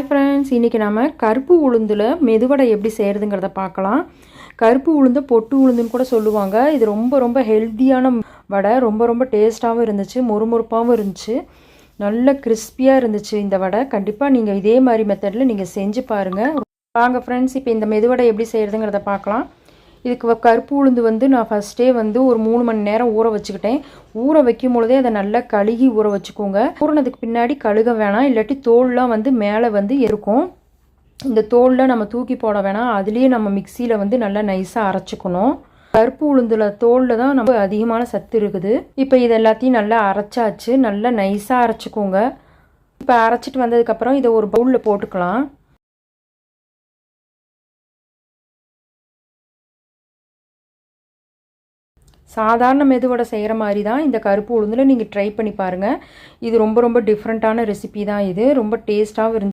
Hi friends இன்றைக்கி நம்ம கருப்பு உளுந்தில் மெதுவடை எப்படி செய்கிறதுங்கிறத பார்க்கலாம். கருப்பு உளுந்து பொட்டு உளுந்துன்னு கூட சொல்லுவாங்க. இது ரொம்ப ரொம்ப ஹெல்த்தியான வடை. ரொம்ப ரொம்ப டேஸ்ட்டாகவும் இருந்துச்சு மொறுமொறுப்பாகவும் இருந்துச்சு. நல்ல கிறிஸ்பியாக இருந்துச்சு இந்த வடை. கண்டிப்பாக நீங்கள் இதே மாதிரி மெத்தடில் நீங்கள் செஞ்சு பாருங்கள் வாங்க ஃப்ரெண்ட்ஸ் இப்போ இந்த மெதுவடை எப்படி செய்கிறதுங்கிறத பார்க்கலாம். இதுக்கு வ- கருப்பு உளுந்து வந்து நான் ஃபஸ்ட்டே வந்து ஒரு மூணு மணி நேரம் ஊற வச்சுக்கிட்டேன். ஊற வைக்கும் பொழுதே அதை நல்லா கழுகி ஊற வச்சுக்கோங்க. ஊறினதுக்கு பின்னாடி கழுக வேணாம். இல்லாட்டி தோல்லாம் வந்து மேலே வந்து இருக்கும் இந்த தோலில் நம்ம தூக்கி போட வேணாம். அதுலேயே நம்ம மிக்சியில் வந்து நல்லா நைஸாக அரைச்சிக்கணும். கருப்பு உளுந்துல தோலில் தான் நம்ம அதிகமான சத்து இருக்குது. இப்போ இது எல்லாத்தையும் நல்லா அரைச்சாச்சு. நல்லா நைஸாக அரைச்சிக்கோங்க. இப்போ அரைச்சிட்டு வந்ததுக்கப்புறம் இதை ஒரு பவுலில் போட்டுக்கலாம். சாதாரண மெதுவடை செய்கிற மாதிரி தான் இந்த கருப்பு உளுந்தில் நீங்கள் ட்ரை பண்ணி பாருங்கள் இது ரொம்ப ரொம்ப டிஃப்ரெண்ட்டான ரெசிபி தான் இது. ரொம்ப டேஸ்ட்டாகவும் இருந்து